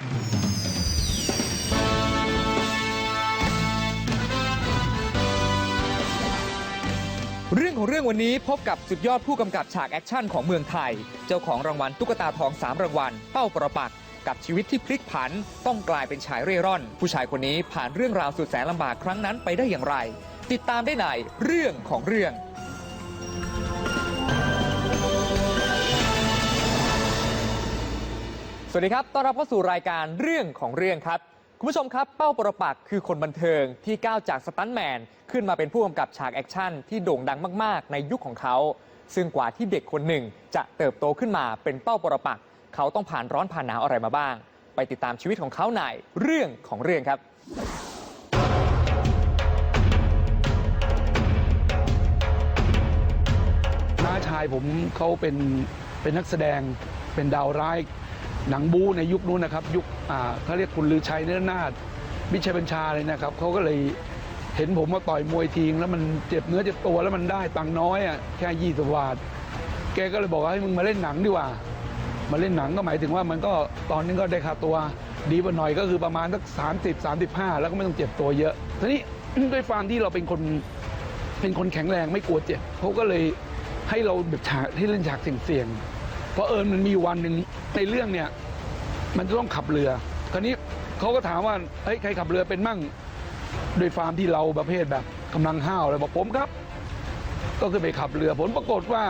เรื่องของเรื่องวันนี้พบกับสุดยอดผู้กำกับฉากแอคชั่นของเมืองไทย เจ้าของรางวัลตุ๊กตาทอง 3 รางวัล เป้าประปักกับชีวิตที่พลิกผัน ต้องกลายเป็นชายเร่ร่อน ผู้ชายคนนี้ผ่านเรื่องราวสุดแสนลำบากครั้งนั้นไปได้อย่างไร ติดตามได้ในเรื่องของเรื่อง สวัสดีครับ ต้อนรับเข้าสู่รายการเรื่องของเรื่องครับ คุณผู้ชมครับ เป้าประปักษ์คือคนบันเทิงที่ก้าวจากสตันแมน ขึ้นมาเป็นผู้กำกับฉากแอคชั่นที่โด่งดังมาก ๆ ในยุคของเขา ซึ่งกว่าที่เด็กคนหนึ่งจะเติบโตขึ้นมาเป็นเป้าประปักษ์เขาต้องผ่านร้อนผ่านหนาวอะไรมาบ้าง ไปติดตามชีวิตของเขาในเรื่องของเรื่องครับ น้าชายผมเขาเป็นเป็นนักแสดงเป็นดาวร้าย หนังบูในยุคนู้นนะครับ ยุคอ่าเขาเรียกคุณลือชัยเนื้อนาฏมิชัยบัญชาเลยนะครับเขาก็เลยเห็นผมมาต่อยมวยทีงแล้วมันเจ็บเนื้อเจ็บตัวแล้วมันได้ตังค์น้อยอะแค่ยี่สิบบาทแกก็เลยบอกว่าให้มึงมาเล่นหนังดีกว่า มาเล่นหนังก็หมายถึงว่ามันก็ตอนนี้ก็ได้ค่าตัวดีกว่าหน่อยก็คือประมาณสักสามสิบสามสิบห้าแล้วก็ไม่ต้องเจ็บตัวเยอะทีนี้ด้วยความที่เราเป็นคนเป็นคนแข็งแรงไม่กลัวเจ็บเขาก็เลยให้เราแบบฉากให้เล่นฉากเสี่ยงๆ เพราะเอิญมันมีวันหนึ่งในเรื่องเนี่ย มันจะต้องขับเรือ คราวนี้เขาก็ถามว่าเฮ้ยใครขับเรือเป็นมั่งโดยฟาร์มที่เราประเภทแบบกำลังห้าวเลยบอกผมครับ ก็คือไปขับเรือผลปรากฏว่า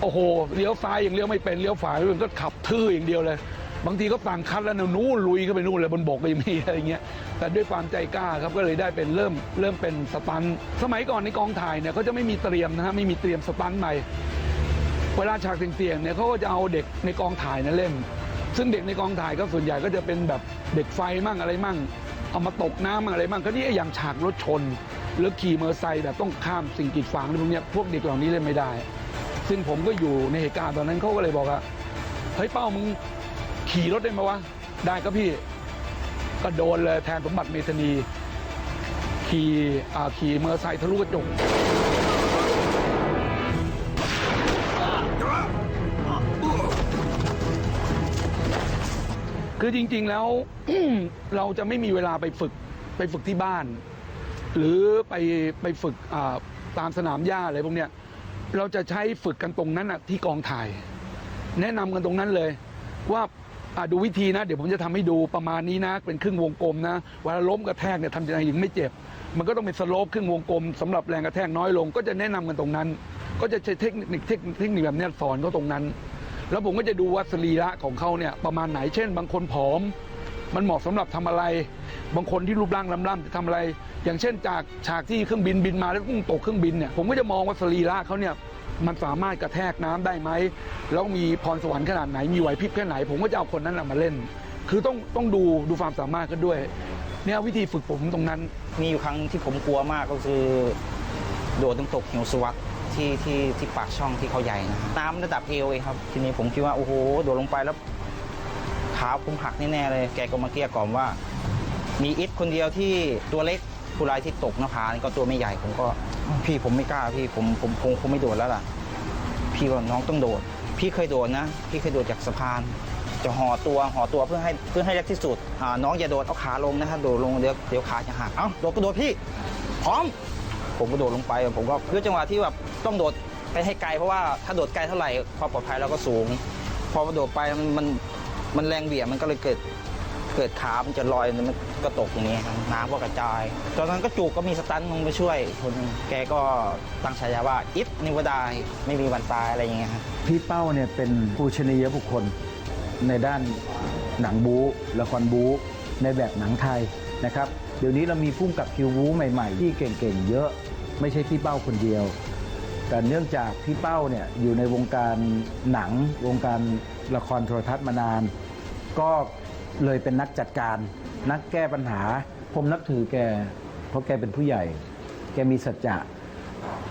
โอ้โหเลี้ยวซ้ายอย่างเลี้ยวไม่เป็นเลี้ยวฝามันก็ขับทื่ออย่างเดียวเลย บางทีก็ต่างคัดแล้วนะนู้นลุยเข้าไปนู่นเลยบนบกก็ยังมีอะไรเงี้ยแต่ด้วยความใจกล้าครับก็เลยได้เป็นเริ่มเริ่มเป็นสตัน สมัยก่อนในกองถ่ายเนี่ยเขาจะไม่มีเตรียมนะฮะไม่มีเตรียมสตันใหม่ เวลาฉากเสี่ยงๆเนี่ยเขาก็จะเอาเด็กในกองถ่ายนะเล่น ซึ่งเด็กในกองถ่ายก็ส่วนใหญ่ก็จะเป็นแบบเด็กไฟมั่งอะไรมั่ง เอามาตกน้ำมั่งอะไรมั่งก็นี่อย่างฉากรถชน หรือขี่มอเตอร์ไซค์แบบต้องข้ามสิ่งกีดขวางอะไรพวกเนี้ยพวกเด็กเหล่านี้เล่นไม่ได้ ซึ่งผมก็อยู่ในเหตุการณ์ตอนนั้นเขาก็เลยบอกว่าเฮ้ยเป้ามึงขี่รถได้ไหมวะได้ก็พี่ก็โดนเลยแทนสมบัติเมธานีขี่ขี่มอเตอร์ไซค์ทะลุกระจก คือจริง ๆแล้ว เราจะไม่มีเวลาไปฝึกไปฝึกที่บ้าน หรือไปไปฝึกตามสนามหญ้าอะไรพวกเนี้ยเราจะใช้ฝึกกันตรงนั้นอะที่กองถ่าย แนะนำกันตรงนั้นเลย ว่าดูวิธีนะ เดี๋ยวผมจะทำให้ดูประมาณนี้นะ เป็นครึ่งวงกลมนะเวลาล้มกระแทกเนี่ยทำยังไงถึงไม่เจ็บ มันก็ต้องเป็นสโลปครึ่งวงกลมสำหรับแรงกระแทกน้อยลง ก็จะแนะนำกันตรงนั้น ก็จะใช้เทคนิคเทคนิคแบบนี้สอนเขาตรงนั้น แล้วผมก็จะดูว่าสรีระของเขาเนี่ยประมาณไหนเช่น บางคนผอม มันเหมาะสำหรับทำอะไร บางคนที่รูปร่างล่ำๆจะทำอะไร อย่างเช่น จากฉากที่เครื่องบินบินมาแล้วพุ่งตกเครื่องบินเนี่ยผมก็จะมองว่าสรีระเขาเนี่ยมันสามารถกระแทกน้ำได้ไหมแล้วมีพรสวรรค์ขนาดไหนมีไหวพริบแค่ไหน ผมก็จะเอาคนนั้นน่ะมาเล่น คือต้องต้องดูดูความสามารถกันด้วย เนี่ยวิธีฝึกผมตรงนั้น มีอยู่ครั้งที่ผมกลัวมากก็คือ โดดน้ำตกเหวสวัสด ที่ที่ที่ปากช่องที่เขาใหญ่นะน้ำระดับเอวเองครับ ทีนี้ผมคิดว่าโอ้โหโดดลงไปแล้วขาผมหักแน่ๆเลย แกก็มาเกลี้ยกล่อมว่า มีอิทคนเดียวที่ตัวเล็กผู้ร้ายที่ตกหน้าผานี่ก็ตัวไม่ใหญ่ผมก็พี่ผมไม่กล้าพี่ผมผมคงคงไม่โดดแล้วล่ะ พี่ก็น้องต้องโดด พี่เคยโดดนะ พี่เคยโดดจากสะพาน จะห่อตัวห่อตัวเพื่อให้เพื่อให้เล็กที่สุดน้องอย่าโดดเอาขาลงนะครับโดดลงเดี๋ยวเดี๋ยวขาจะหักเอ้าโดดก็โดดพี่พร้อม ผมก็โดดลงไปผมก็คือจังหวะที่แบบต้องโดดไปให้ไกลเพราะว่าถ้าโดดไกลเท่าไหร่ความปลอดภัยเราก็สูง พอโดดไปมันมันมันแรงเบี่ยงมันก็เลยเกิดเกิดขา มันจะลอยมันก็ตกอย่างนี้ครับน้ำก็กระจาย ตอนนั้นก็จูกก็มีสตันลงไปช่วยคนหนึ่งแกก็ตั้งฉายาว่าอิฟนิวดายไม่มีวันตายอะไรอย่างเงี้ยครับพี่เป้าเนี่ยเป็นปูชนียบุคคลในด้านหนังบู๊ละครบู๊ในแบบหนังไทยนะครับ เดี๋ยวนี้เรามีพุ่มกับคิวบู๊ใหม่ ๆ ที่เก่งๆ เยอะ ไม่ใช่พี่เป้าคนเดียว แต่เนื่องจากพี่เป้าเนี่ยอยู่ในวงการหนัง วงการละครโทรทัศน์มานาน ก็เลยเป็นนักจัดการ นักแก้ปัญหา ผมนับถือแก เพราะแกเป็นผู้ใหญ่ แกมีสัจจะ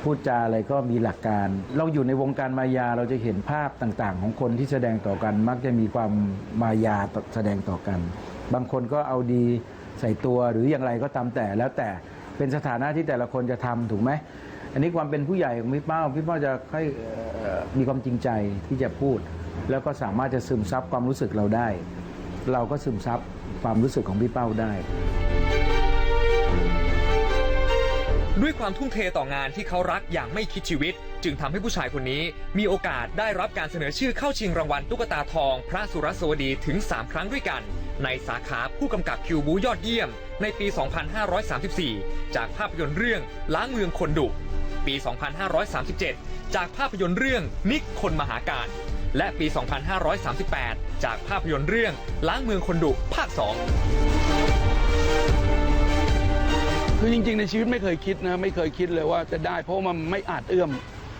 พูดจาอะไรก็มีหลักการ เราอยู่ในวงการมายาเราจะเห็นภาพต่างๆ ของคนที่แสดงต่อกัน มักจะมีความมายาแสดงต่อกัน บางคนก็เอาดีใส่ตัวหรืออย่างไรก็ตามแต่แล้วแต่ เป็นสถานะที่แต่ละคนจะทำถูกไหมอันนี้ความเป็นผู้ใหญ่ของพี่เป้าพี่เป้าจะค่อยมีความจริงใจที่จะพูด แล้วก็สามารถจะซึมซับความรู้สึกเราได้ เราก็ซึมซับความรู้สึกของพี่เป้าได้ ด้วยความทุ่มเทต่องานที่เขารักอย่างไม่คิดชีวิต จึงทำให้ผู้ชายคนนี้มีโอกาสได้รับการเสนอชื่อเข้าชิงรางวัลตุ๊กตาทอง พระสุรสวดีถึง 3 ครั้งด้วยกัน ในสาขาผู้กำกับคิวบูยอดเยี่ยม ในปี 2534 จากภาพยนตร์เรื่องล้างเมืองคนดุปี 2537 จากภาพยนตร์เรื่องนิกคนมหาการ และปี 2538 จากภาพยนตร์เรื่องล้างเมืองคนดุภาค 2 คือจริงๆ ในชีวิตไม่เคยคิดนะ ไม่เคยคิดเลยว่าจะได้เพราะมันไม่อาจเอื้อม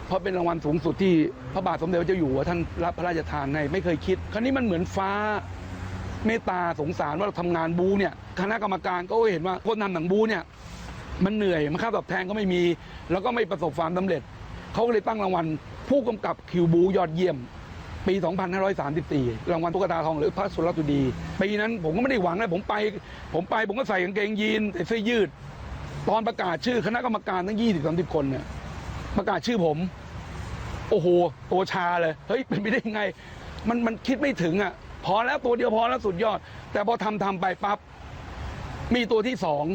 เพราะเป็นรางวัลสูงสุดที่พระบาทสมเด็จพระเจ้าอยู่หัวท่านรับพระราชทานให้ไม่เคยคิด คราวนี้มันเหมือนฟ้าเมตตาสงสารว่าเราทำงานบูเนี่ยคณะกรรมการก็เห็นว่าคนทำหนังบูเนี่ยมันเหนื่อยมันค่าตอบแทนก็ไม่มี แล้วก็ไม่ประสบความสำเร็จ เขาก็เลยตั้งรางวัล ผู้กำกับคิวบูยอดเยี่ยม ปี 2534 รางวัลตุ๊กตาทองหรือพระสุรสุดีปีนั้นผมก็ไม่ได้หวังนะผมไป ผมไปผมก็ใส่กางเกงยีนใส่เสื้อยืด ตอนประกาศชื่อคณะกรรมการทั้ง 20 30 คนเนี่ย ประกาศชื่อผม โอ้โหตัวชาเลย เฮ้ยเป็นไปได้ยังไง มันมันคิดไม่ถึงอะ พอแล้วตัวเดียวพอแล้วสุดยอด แต่พอทำทำไปปั๊บมีตัวที่สอง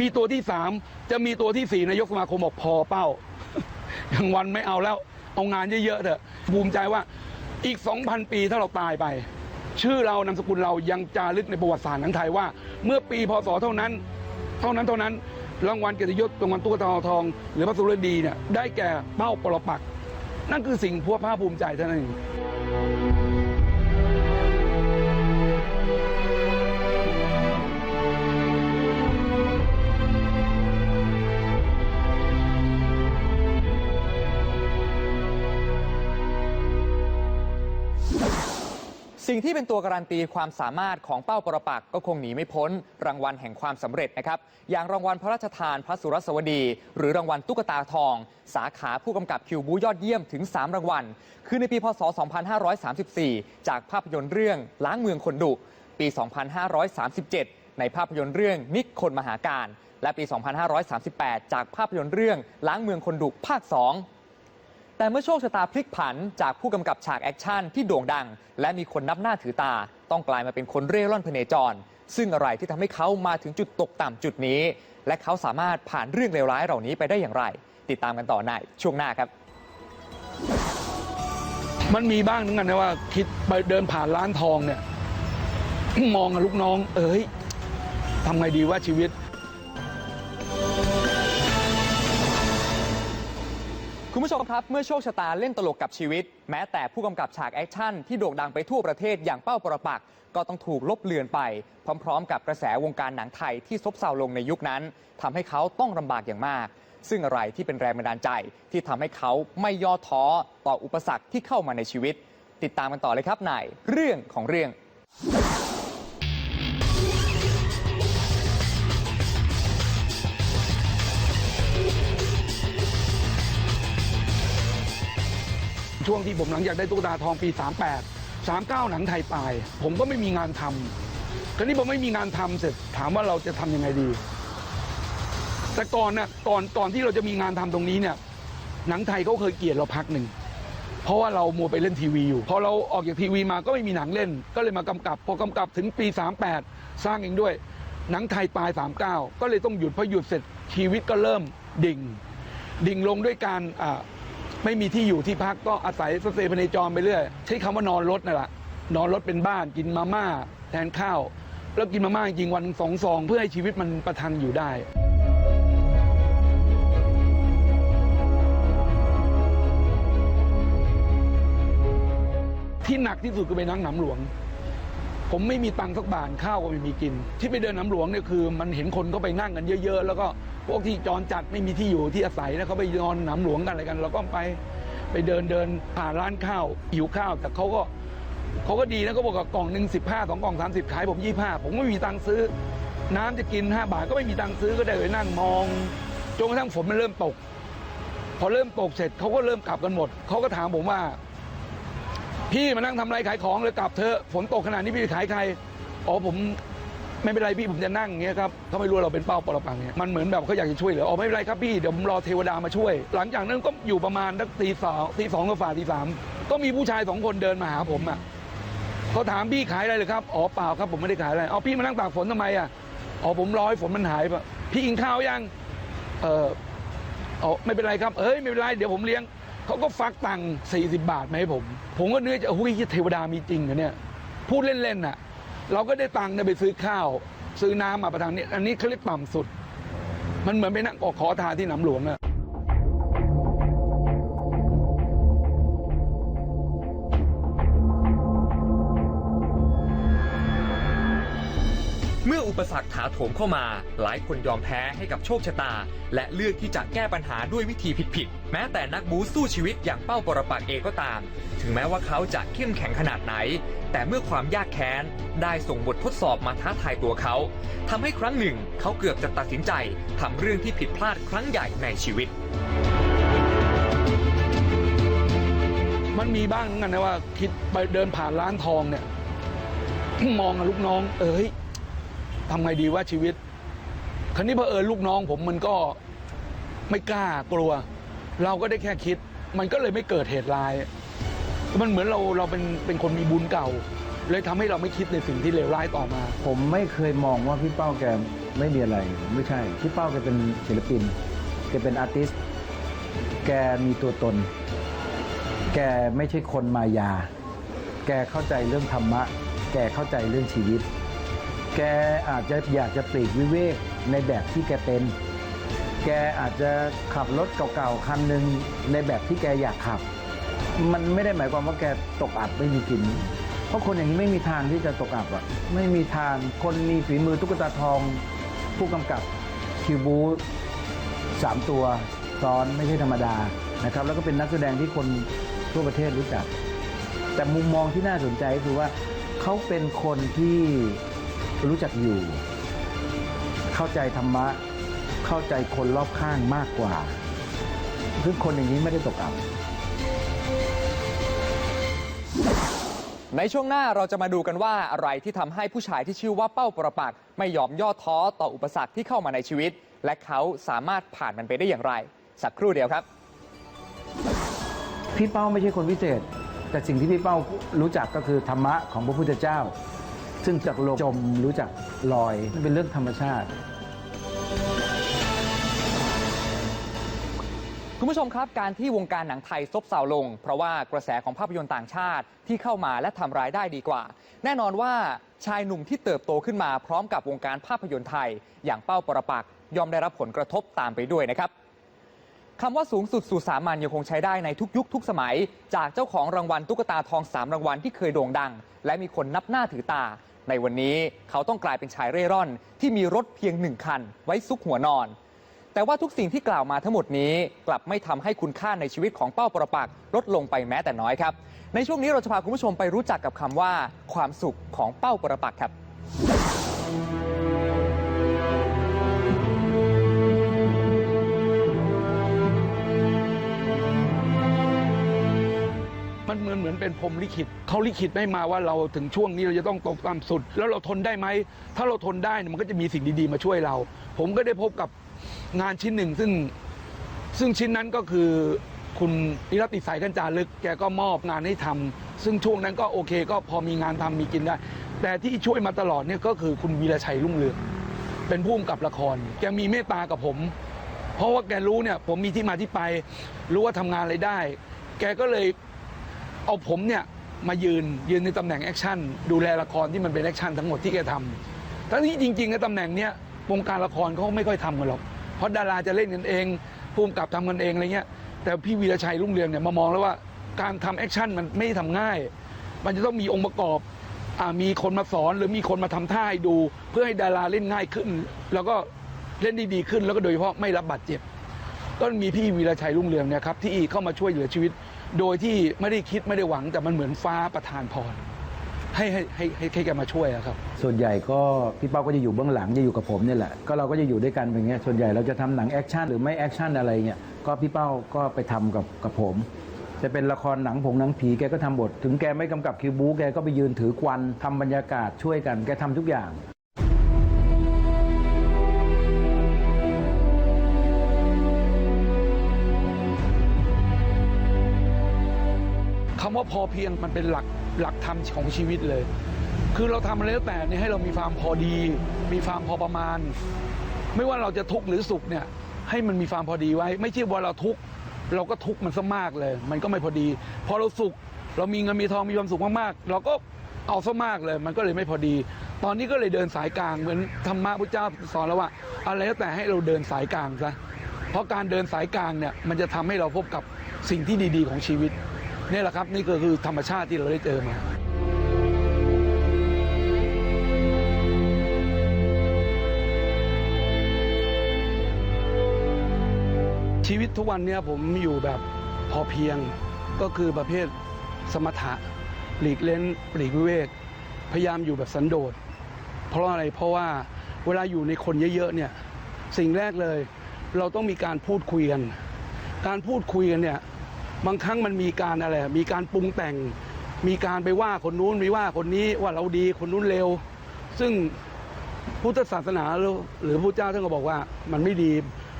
มีตัวที่สามจะมีตัวที่สี่นายกสมาคมบอกพอเป้ารางวัลไม่เอาแล้ว เอางานเยอะๆเถอะภูมิใจว่าอีก 2,000 ปีถ้าเราตายไป ชื่อเรานามสกุลเรายังจารึกในประวัติศาสตร์หนังไทยว่า เมื่อปีพศเท่านั้น เท่านั้นเท่านั้น รางวัลเกียรติยศรางวัลตุ๊กตาทอง หรือพระสุรดีเนี่ยได้แก่เป้าปรปัก นั่นคือสิ่งพวกภาคภูมิใจเท่านั้นเอง สิ่งที่เป็นตัวการันตีความสามารถของเป้าปรปักษ์ก็คงหนีไม่พ้น รางวัลแห่งความสำเร็จนะครับ อย่างรางวัลพระราชทานพระสุรสวดี หรือรางวัลตุ๊กตาทอง สาขาผู้กำกับคิวบูยอดเยี่ยมถึง 3 รางวัล คือในปีพศ 2534 จากภาพยนตร์เรื่อง ล้างเมืองคนดุ ปี 2537 ในภาพยนตร์เรื่องนิกคนมหาการ และปี 2538 จากภาพยนตร์เรื่อง ล้างเมืองคนดุภาค 2 แต่เมื่อโชคชะตาพลิกผันจากผู้กำกับฉากแอคชั่นที่โด่งดัง และมีคนนับหน้าถือตา ต้องกลายมาเป็นคนเร่ร่อนพเนจร ซึ่งอะไรที่ทำให้เขามาถึงจุดตกต่ำจุดนี้ และเขาสามารถผ่านเรื่องเลวร้ายเหล่านี้ไปได้อย่างไร ติดตามกันต่อในช่วงหน้าครับ มันมีบ้างเหมือนกันนะว่าคิดไปเดินผ่านร้านทองเนี่ย มองกับลูกน้อง เอ้ยทำไงดีว่าชีวิต คุณผู้ชมครับ เมื่อโชคชะตาเล่นตลกกับชีวิต แม้แต่ผู้กำกับฉากแอคชั่นที่โด่งดังไปทั่วประเทศอย่างเป้าปรปักษ์ก็ต้องถูกลบเลือนไป พร้อมๆ กับกระแสวงการหนังไทยที่ซบเซาลงในยุคนั้นทำให้เขาต้องลำบากอย่างมาก ซึ่งอะไรที่เป็นแรงบันดาลใจที่ทำให้เขาไม่ย่อท้อต่ออุปสรรคที่เข้ามาในชีวิต ติดตามกันต่อเลยครับในเรื่องของเรื่อง ช่วงที่ผมหลังจากได้ตุ๊กตาทองปี 38 39 หนังไทยตาย ผมก็ไม่มีงานทำคราวนี้ผมไม่มีงานทำเสร็จถามว่าเราจะทำยังไงดี แต่ก่อนน่ะก่อนก่อนที่เราจะมีงานทำตรงนี้เนี่ย หนังไทยเขาเคยเกลียดเราพักหนึ่งเพราะว่าเรามัวไปเล่นทีวีอยู่พอเราออกจากทีวีมาก็ไม่มีหนังเล่น ก็เลยมากำกับ พอกำกับถึงปี 38 สร้างเองด้วย หนังไทยตาย 39 ก็เลยต้องหยุดพอหยุดเสร็จชีวิตก็เริ่มดิ่ง ดิ่งลงด้วยการอ่า ไม่มีที่อยู่ที่พักก็อาศัยสเตย์พเนจรไปเรื่อยใช้คำว่านอนรถนั่นแหละนอนรถเป็นบ้านกินมาม่าแทนข้าว แล้วกินมาม่าจริงวันสองซอง เพื่อให้ชีวิตมันประทังอยู่ได้ที่หนักที่สุดคือไปนั่งหนำหลวง ผมไม่มีตังค์สักบาทข้าวก็ไม่มีกิน ที่ไปเดินน้ำหลวงเนี่ยคือ มันเห็นคนก็ไปนั่งกันเยอะ ๆ แล้วก็ พวกที่จรจัดไม่มีที่อยู่ที่อาศัยแล้วเขาไปนอนหนำหลวงกันอะไรกันเราก็ไปไปเดินเดินผ่านร้านข้าวหิวข้าว แต่เขาก็เขาก็ดีนะเขาบอกว่ากล่องหนึ่งสิบห้าสองกล่องสามสิบขายผมยี่ห้าผมไม่มีตังค์ซื้อ น้ำจะกินห้าบาทก็ไม่มีตังค์ซื้อก็ได้เลยนั่งมองจนกระทั่งฝนมันเริ่มตก พอเริ่มตกเสร็จเขาก็เริ่มกลับกันหมดเขาก็ถามผมว่า พี่มานั่งทำไรขายของเลยกลับเถอะฝนตกขนาดนี้พี่ไปขายใครอ๋อผม ไม่เป็นไรพี่ผมจะนั่งอย่างเงี้ยครับเขาไม่รู้เราเป็นเป้าปรปังเนี่ยมันเหมือนแบบเขาอยากจะช่วยเหลืออ๋อไม่เป็นไรครับพี่เดี๋ยวผมรอเทวดามาช่วย หลังจากนั้นก็อยู่ประมาณสักตีสองตีสองกว่าตีสามก็มีผู้ชายสองคนเดินมาหาผมอะเขาถามพี่ขายอะไรเลยครับอ๋อเปล่าครับผมไม่ได้ขายอะไรเอาพี่มานั่งตากฝนทำไมอะอ๋อผมรอให้ฝนมันหายปะพี่กินข้าวยังเอออ๋อไม่เป็นไรครับเอ้ยไม่เป็นไรเดี๋ยวผมเลี้ยงเขาก็ฟักตังค์40 บาทมาให้ผม ผมก็เนื้อจะโอ้ยเทวดามีจริงเหรอเนี่ยพูดเล่นๆน่ะ เราก็ได้ตังค์ไปซื้อข้าว ซื้อน้ำมาประทังนี้ อันนี้เขาเรียกต่ำสุด มันเหมือนไปนั่งออกขอทานที่หนำหลวงอะ ปสรรคถาโถมเข้ามา หลายคนยอมแพ้ให้กับโชคชะตา และเลือกที่จะแก้ปัญหาด้วยวิธีผิดๆแม้แต่นักบูสู้ชีวิตอย่างเป้าปรปักเองก็ตาม ถึงแม้ว่าเขาจะเข้มแข็งขนาดไหน แต่เมื่อความยากแค้นได้ส่งบททดสอบมาท้าทายตัวเขาทำให้ครั้งหนึ่งเขาเกือบจะตัดสินใจทำเรื่องที่ผิดพลาดครั้งใหญ่ในชีวิตมันมีบ้างเหมือนกันนะว่าคิดไปเดินผ่านร้านทองเนี่ย มองกับลูกน้อง เอ้ย ทำไงดีว่าชีวิต คราวนี้พอเผอญลูกน้องผมมันก็ไม่กล้ากลัว เราก็ได้แค่คิด มันก็เลยไม่เกิดเหตุร้าย มันเหมือนเราเราเป็นเป็นคนมีบุญเก่า เลยทำให้เราไม่คิดในสิ่งที่เลวร้ายต่อมา ผมไม่เคยมองว่าพี่เป้าแกไม่มีอะไร ไม่ใช่ พี่เป้าแกเป็นศิลปิน แกเป็นอาร์ติสต์แกมีตัวตน แกไม่ใช่คนมายา แกเข้าใจเรื่องธรรมะ แกเข้าใจเรื่องชีวิต แกอาจจะอยากจะปลีกวิเวกในแบบที่แกเป็น แกอาจจะขับรถเก่าๆคันหนึ่งในแบบที่แกอยากขับ มันไม่ได้หมายความว่าแกตกอับไม่มีกิน เพราะคนอย่างนี้ไม่มีทางที่จะตกอับอะ ไม่มีทาง คนมีฝีมือตุ๊กตาทอง ผู้กำกับคิวบูสามตัวซ้อนไม่ใช่ธรรมดานะครับ แล้วก็เป็นนักแสดงที่คนทั่วประเทศรู้จัก แต่มุมมองที่น่าสนใจคือว่าเขาเป็นคนที่ รู้จักอยู่ เข้าใจธรรมะ เข้าใจคนรอบข้างมากกว่าซึ่งคนอย่างนี้ไม่ได้ตกอับ ในช่วงหน้าเราจะมาดูกันว่าอะไรที่ทำให้ผู้ชายที่ชื่อว่าเป้าปรปักษ์ไม่ยอมย่อท้อต่ออุปสรรคที่เข้ามาในชีวิต และเขาสามารถผ่านมันไปได้อย่างไร สักครู่เดียวครับ พี่เป้าไม่ใช่คนพิเศษ แต่สิ่งที่พี่เป้ารู้จักก็คือธรรมะของพระพุทธเจ้า ซึ่งจากลมจมรู้จักลอยมันเป็นเรื่องธรรมชาติ คุณผู้ชมครับการที่วงการหนังไทยซบเซาลง เพราะว่ากระแสของภาพยนตร์ต่างชาติที่เข้ามาและทำรายได้ดีกว่า แน่นอนว่าชายหนุ่มที่เติบโตขึ้นมาพร้อมกับวงการภาพยนตร์ไทย อย่างเป้าปรปักษ์ยอมได้รับผลกระทบตามไปด้วยนะครับคำว่าสูงสุดสู่สามัญยังคงใช้ได้ในทุกยุคทุกสมัย จากเจ้าของรางวัลตุ๊กตาทองสามรางวัลที่เคยโด่งดัง และมีคนนับหน้าถือตา ในวันนี้เขาต้องกลายเป็นชายเร่ร่อน ที่มีรถเพียงหนึ่งคัน ไว้ซุกหัวนอน แต่ว่าทุกสิ่งที่กล่าวมาทั้งหมดนี้ กลับไม่ทำให้คุณค่าในชีวิตของเป้าประปักลดลงไปแม้แต่น้อยครับ ในช่วงนี้เราจะพาคุณผู้ชมไปรู้จักกับคำว่า ความสุขของเป้าประปักครับ มันเหมือนเหมือนเป็นพรมลิขิตเขาลิขิตไม่มาว่าเราถึงช่วงนี้เราจะต้องตกต่ำสุด แล้วเราทนได้ไหม ถ้าเราทนได้มันก็จะมีสิ่งดีๆมาช่วยเรา ผมก็ได้พบกับงานชิ้นหนึ่งซึ่ง ซึ่งชิ้นนั้นก็คือคุณนิรติสายกันจารึกแกก็มอบงานให้ทำซึ่งช่วงนั้นก็โอเค ก็พอมีงานทำมีกินได้ แต่ที่ช่วยมาตลอดเนี่ยก็คือคุณวีรชัยรุ่งเรืองเป็นผู้กำกับละคร แกมีเมตตากับผม เพราะว่าแกรู้เนี่ยผมมีที่มาที่ไป รู้ว่าทำงานอะไรได้ แกก็เลย เอาผมเนี่ยมายืนยืนในตำแหน่งแอคชั่นดูแลละครที่มันเป็นแอคชั่นทั้งหมดที่แกทำทั้งที่จริงๆในตำแหน่งเนี้ยวงการละครเขาไม่ค่อยทำกันหรอก เพราะดาราจะเล่นกันเองภูมิกับทำกันเองอะไรเงี้ย แต่พี่วีรชัยรุ่งเรืองเนี่ยมามองแล้วว่าการทำแอคชั่นมันไม่ทำง่าย มันจะต้องมีองค์ประกอบอมีคนมาสอนหรือมีคนมาทำท่าให้ดู เพื่อให้ดาราเล่นง่ายขึ้น แล้วก็เล่นได้ดีขึ้นแล้วก็โดยเฉพาะไม่รับบาดเจ็บ ก็มีพี่วีรชัยรุ่งเรืองเนี่ยครับที่เข้ามาช่วยเหลือชีวิต โดยที่ไม่ได้คิดไม่ได้หวัง แต่มันเหมือนฟ้าประทานพรให้ให้ให้ให้แกมาช่วยอะครับ ส่วนใหญ่ก็พี่เป้าก็จะอยู่เบื้องหลังจะอยู่กับผมเนี่ยแหละก็เราก็จะอยู่ด้วยกันอย่างเงี้ยส่วนใหญ่เราจะทำหนังแอคชั่นหรือไม่แอคชั่นอะไรเงี้ยก็พี่เป้าก็ไปทำกับกับผม จะเป็นละครหนังผงหนังผีแกก็ทำบท ถึงแกไม่กำกับคิวบูแกก็ไปยืนถือควันทำบรรยากาศช่วยกันแกทำทุกอย่าง คำว่าพอเพียงมันเป็นหลักหลักธรรมของชีวิตเลย คือเราทำอะไรแล้วแต่เนี่ยให้เรามีความพอดี มีความพอประมาณ ไม่ว่าเราจะทุกข์หรือสุขเนี่ยให้มันมีความพอดีไว้ ไม่ใช่ว่าเราทุกข์เราก็ทุกข์มันซะมากเลย มันก็ไม่พอดี พอเราสุขเรามีเงินมีทองมีความสุขมากๆเราก็เอาซะมากเลย มันก็เลยไม่พอดี ตอนนี้ก็เลยเดินสายกลางเหมือนธรรมะพุทธเจ้าสอนแล้วว่าอะไรแล้วแต่ให้เราเดินสายกลางซะเพราะการเดินสายกลางเนี่ยมันจะทำให้เราพบกับสิ่งที่ดี ๆ ของชีวิต นี่แหละครับนี่ก็คือธรรมชาติที่เราได้เจอมาชีวิตทุกวันเนี้ยผมอยู่แบบพอเพียงก็คือประเภทสมถะหลีกเล่นหลีกวิเวก พยายามอยู่แบบสันโดษ เพราะอะไรเพราะว่าเวลาอยู่ในคนเยอะๆเนี่ยสิ่งแรกเลย เราต้องมีการพูดคุยกัน การพูดคุยกันเนี่ย บางครั้งมันมีการอะไรมีการปรุงแต่ง มีการไปว่าคนนู้นมีว่าคนนี้ว่าเราดีคนนู้นเลวซึ่งพุทธศาสนาหรือพระเจ้าท่านก็บอกว่ามันไม่ดี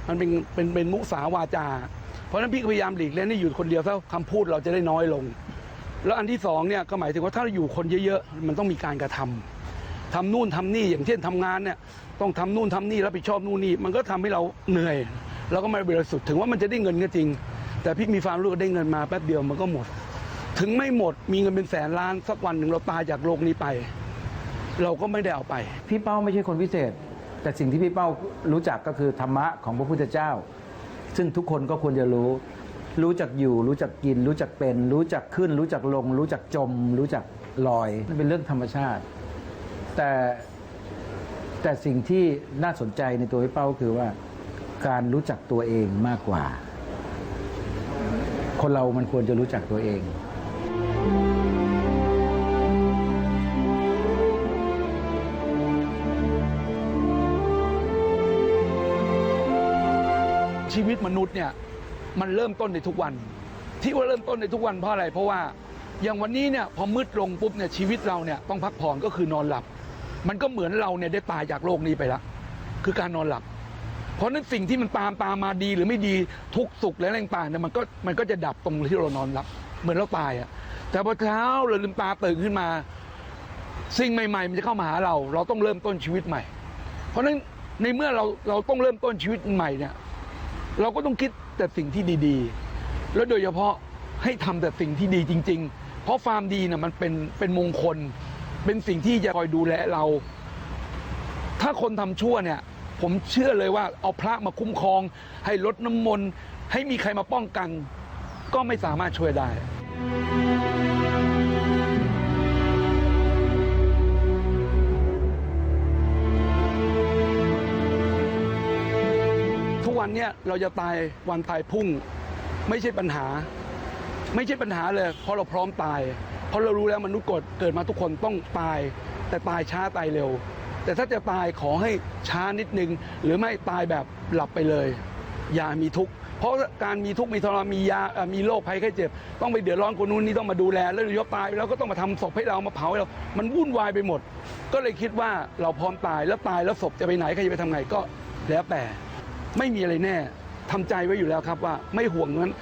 มันเป็นเป็นเป็นมุสาวาจา เพราะฉะนั้นพี่พยายามหลีกเล่นให้อยู่คนเดียวถ้าคำพูดเราจะได้น้อยลง แล้วอันที่สองเนี่ยก็หมายถึงว่าถ้าเราอยู่คนเยอะๆมันต้องมีการกระทำทำนู่นทำนี่อย่างเช่นทำงานเนี่ยต้องทำนู่นทำนี่รับผิดชอบนู่นนี่มันก็ทำให้เราเหนื่อยแล้วก็ไม่บริสุทธิ์ถึงว่ามันจะได้เงินก็จริง แต่พี่มีความรู้ว่าได้เงินมาแป๊บเดียวมันก็หมด ถึงไม่หมดมีเงินเป็นแสนล้านสักวันหนึ่งเราตายจากโลกนี้ไป เราก็ไม่ได้เอาไป พี่เป้าไม่ใช่คนพิเศษ แต่สิ่งที่พี่เป้ารู้จักก็คือธรรมะของพระพุทธเจ้า ซึ่งทุกคนก็ควรจะรู้ รู้จักอยู่ รู้จักกิน รู้จักเป็น รู้จักขึ้น รู้จักลง รู้จักจม รู้จักลอยนั่นเป็นเรื่องธรรมชาติ แต่แต่สิ่งที่น่าสนใจในตัวพี่เป้าก็คือว่าการรู้จักตัวเองมากกว่า คนเรามันควรจะรู้จักตัวเองชีวิตมนุษย์เนี่ยมันเริ่มต้นในทุกวัน ที่ว่าเริ่มต้นในทุกวันเพราะอะไร เพราะว่าอย่างวันนี้เนี่ยพอมืดลงปุ๊บเนี่ยชีวิตเราเนี่ยต้องพักผ่อนก็คือนอนหลับ มันก็เหมือนเราเนี่ยได้ตายจากโลกนี้ไปแล้วคือการนอนหลับ เพราะนั้นสิ่งที่มันตามตามมาดีหรือไม่ดีทุกสุขและอะไรต่างเนี่ยมันก็มันก็จะดับตรงที่เรานอนหลับเหมือนเราตายอะแต่พอเช้าเราลืมตาตื่นขึ้นมา สิ่งใหม่ ๆ มันจะเข้ามาหาเรา เราต้องเริ่มต้นชีวิตใหม่ เพราะฉะนั้นในเมื่อเราเราต้องเริ่มต้นชีวิตใหม่เนี่ยเราก็ต้องคิดแต่สิ่งที่ดีๆ แล้วโดยเฉพาะให้ทำแต่สิ่งที่ดีจริง ๆ เพราะความดีเนี่ยมันเป็นเป็นมงคล เป็นสิ่งที่จะคอยดูแลเรา ถ้าคนทำชั่วเนี่ย ผมเชื่อเลยว่าเอาพระมาคุ้มครอง ให้ลดน้ำมนต์ให้มีใครมาป้องกัน ก็ไม่สามารถช่วยได้ทุกวันเนี่ยเราจะตายวันตายพุ่ง ไม่ใช่ปัญหา ไม่ใช่ปัญหาเลยเพราะเราพร้อมตาย เพราะเรารู้แล้วมนุษย์กฎเกิดมาทุกคนต้องตาย แต่ตายช้าตายเร็ว แต่ถ้าจะตายขอให้ช้านิดนึง หรือไม่ตายแบบหลับไปเลย อย่ามีทุกข์เพราะการมีทุกข์มีทรมานมียามีโรคภัยไข้เจ็บ ต้องไปเดือดร้อนคนนู้นนี่ต้องมาดูแล แล้วยกตายแล้วก็ต้องมาทำศพให้เรามาเผาให้เรา มันวุ่นวายไปหมด ก็เลยคิดว่าเราพร้อมตายแล้วตายแล้วศพจะไปไหนใครจะไปทำไงก็แล้วแต่ไม่มีอะไรแน่ทำใจไว้อยู่แล้วครับว่าไม่ห่วงนั้น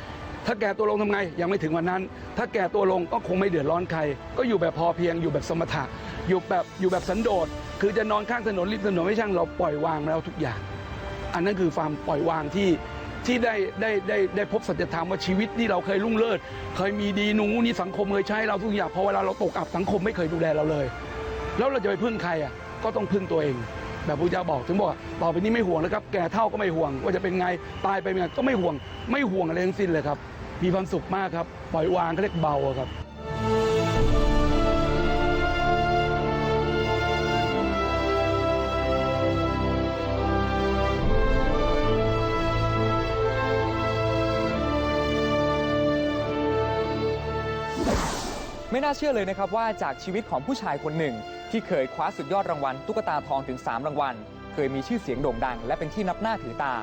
ถ้าแก่ตัวลงทำไงยังไม่ถึงวันนั้น ถ้าแก่ตัวลงก็คงไม่เดือดร้อนใคร ก็อยู่แบบพอเพียงอยู่แบบสมถะ อยู่แบบอยู่แบบสันโดษ คือจะนอนข้างถนนริมถนนไม่ช่างเราปล่อยวางแล้วทุกอย่าง อันนั้นคือความปล่อยวางที่ที่ได้ได้ได้ได้พบสัจธรรมว่าชีวิตที่เราเคยรุ่งเลิศเคยมีดีหนูนี่สังคมเคยใช้เราทุกอย่างพอเวลาเราตกอับสังคมไม่เคยดูแลเราเลย แล้วเราจะไปพึ่งใครอะก็ต้องพึ่งตัวเอง แบบพระเจ้าบอกถึงบอกต่อไปนี้ไม่ห่วงแล้วครับแก่เท่าก็ไม่ห่วง ว่าจะเป็นไงตายไปเป็นไงก็ไม่ห่วง ไม่ห่วงอะไรทั้งสิ้นเลยครับมีความสุขมากครับปล่อยวางเขาเรียกเบาครับ ไม่น่าเชื่อเลยนะครับว่าจากชีวิตของผู้ชายคนหนึ่ง ที่เคยคว้าสุดยอดรางวัลตุ๊กตาทองถึง 3 รางวัล เคยมีชื่อเสียงโด่งดัง และเป็นที่นับหน้าถือตา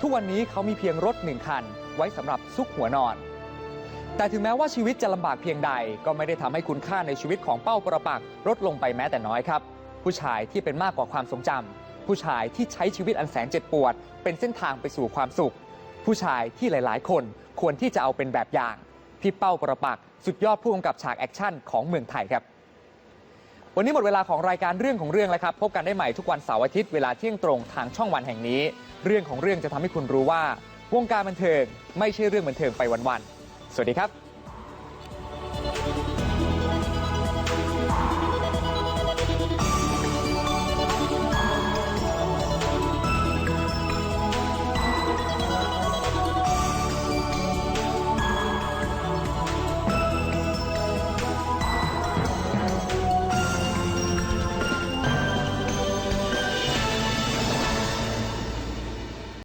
ทุกวันนี้เขามีเพียงรถหนึ่งคัน ไว้สำหรับซุกหัวนอน แต่ถึงแม้ว่าชีวิตจะลำบากเพียงใด ก็ไม่ได้ทำให้คุณค่าในชีวิตของเป้าประปักลดลงไปแม้แต่น้อยครับ ผู้ชายที่เป็นมากกว่าความทรงจำผู้ชายที่ใช้ชีวิตอันแสนเจ็บปวด เป็นเส้นทางไปสู่ความสุข ผู้ชายที่หลาย ๆ คนควรที่จะเอาเป็นแบบอย่าง พี่เป้าประปักสุดยอดผู้กำกับฉากแอคชั่นของเมืองไทยครับ วันนี้หมดเวลาของรายการเรื่องของเรื่องแล้วครับ พบกันได้ใหม่ทุกวันเสาร์อาทิตย์เวลาเที่ยงตรงทางช่องวันแห่งนี้ เรื่องของเรื่องจะทำให้คุณรู้ว่า วงการบันเทิงไม่ใช่เรื่องบันเทิงไปวันๆสวัสดีครับ